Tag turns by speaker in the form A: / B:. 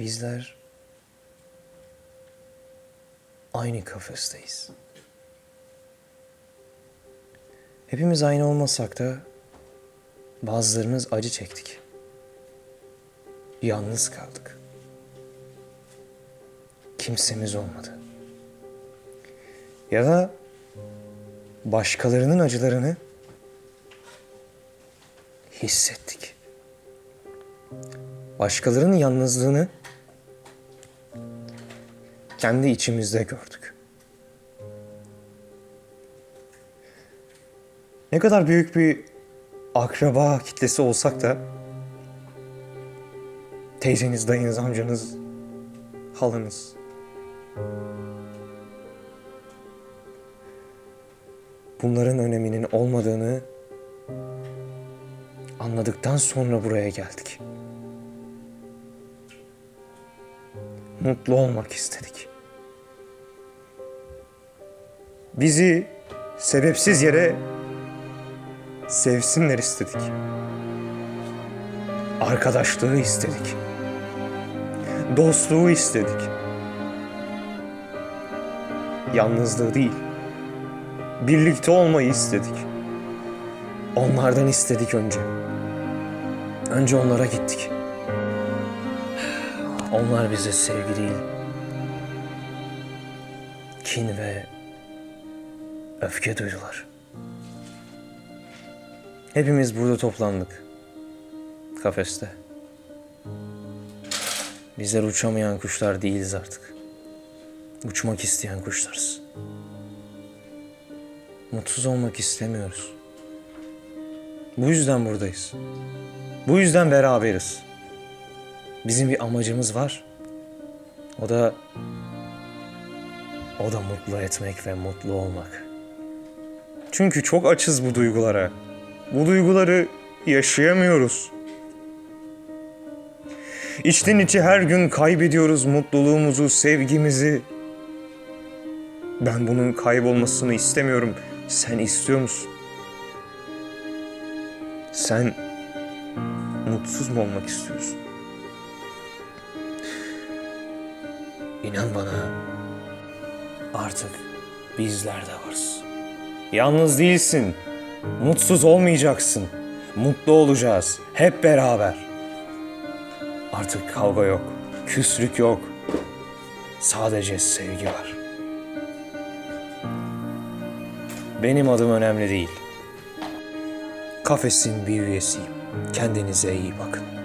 A: Bizler aynı kafesteyiz. Hepimiz aynı olmasak da bazılarımız acı çektik. Yalnız kaldık. Kimsemiz olmadı. Ya da başkalarının acılarını hissettik. Başkalarının yalnızlığını kendi içimizde gördük. Ne kadar büyük bir akraba kitlesi olsak da teyzeniz, dayınız, amcanız, halanız bunların öneminin olmadığını anladıktan sonra buraya geldik. Mutlu olmak istedik. Bizi sebepsiz yere sevsinler istedik. Arkadaşlığı istedik. Dostluğu istedik. Yalnızlığı değil. Birlikte olmayı istedik. Onlardan istedik önce. Önce onlara gittik. Onlar bize sevgi değil, kin ve öfke duydular. Hepimiz burada toplandık. Kafeste. Bizler uçamayan kuşlar değiliz artık. Uçmak isteyen kuşlarız. Mutsuz olmak istemiyoruz. Bu yüzden buradayız. Bu yüzden beraberiz. Bizim bir amacımız var. O da o da mutlu etmek ve mutlu olmak. Çünkü çok açız bu duygulara. Bu duyguları yaşayamıyoruz. İçten içe her gün kaybediyoruz mutluluğumuzu, sevgimizi. Ben bunun kaybolmasını istemiyorum. Sen istiyor musun? Sen mutsuz mu olmak istiyorsun? İnan bana artık bizler de varız. Yalnız değilsin. Mutsuz olmayacaksın. Mutlu olacağız. Hep beraber. Artık kavga yok. Küslük yok. Sadece sevgi var. Benim adım önemli değil. Kafesin bir üyesiyim. Kendinize iyi bakın.